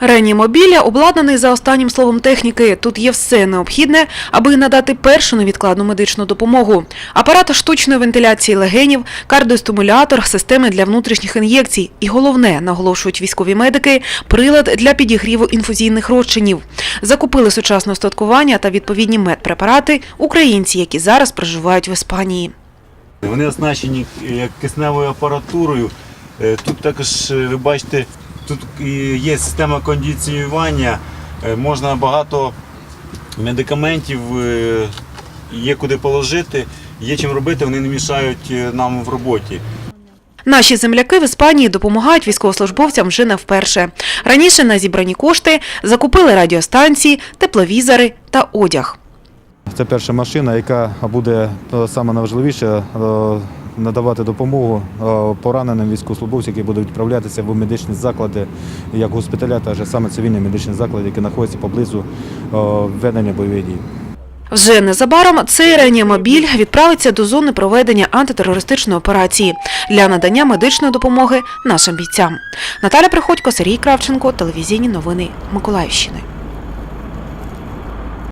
Реанімобіля обладнаний за останнім словом техніки. Тут є все необхідне, аби надати першу невідкладну медичну допомогу. Апарат штучної вентиляції легенів, кардіостимулятор, системи для внутрішніх ін'єкцій. І головне, наголошують військові медики, прилад для підігріву інфузійних розчинів. Закупили сучасне остаткування та відповідні медпрепарати українці, які зараз проживають в Іспанії. Вони оснащені е, кисневою апаратурою. Е, Тут також, е, ви бачите, тут є система кондиціювання, Е, можна багато медикаментів, е, є куди положити, є чим робити, вони не мішають е, нам в роботі. Наші земляки в Іспанії допомагають військовослужбовцям вже не вперше. Раніше на зібрані кошти закупили радіостанції, тепловізори та одяг. Це перша машина, яка буде саме найважливіше е, надавати допомогу е, пораненим військовослужбовцям, які будуть відправлятися в медичні заклади, як госпіталя, так і саме цивільні медичні заклади, які знаходяться поблизу е, ведення бойових дій. Вже незабаром цей реанімобіль відправиться до зони проведення антитерористичної операції для надання медичної допомоги нашим бійцям. Наталя Приходько, Сергій Кравченко, телевізійні новини Миколаївщини.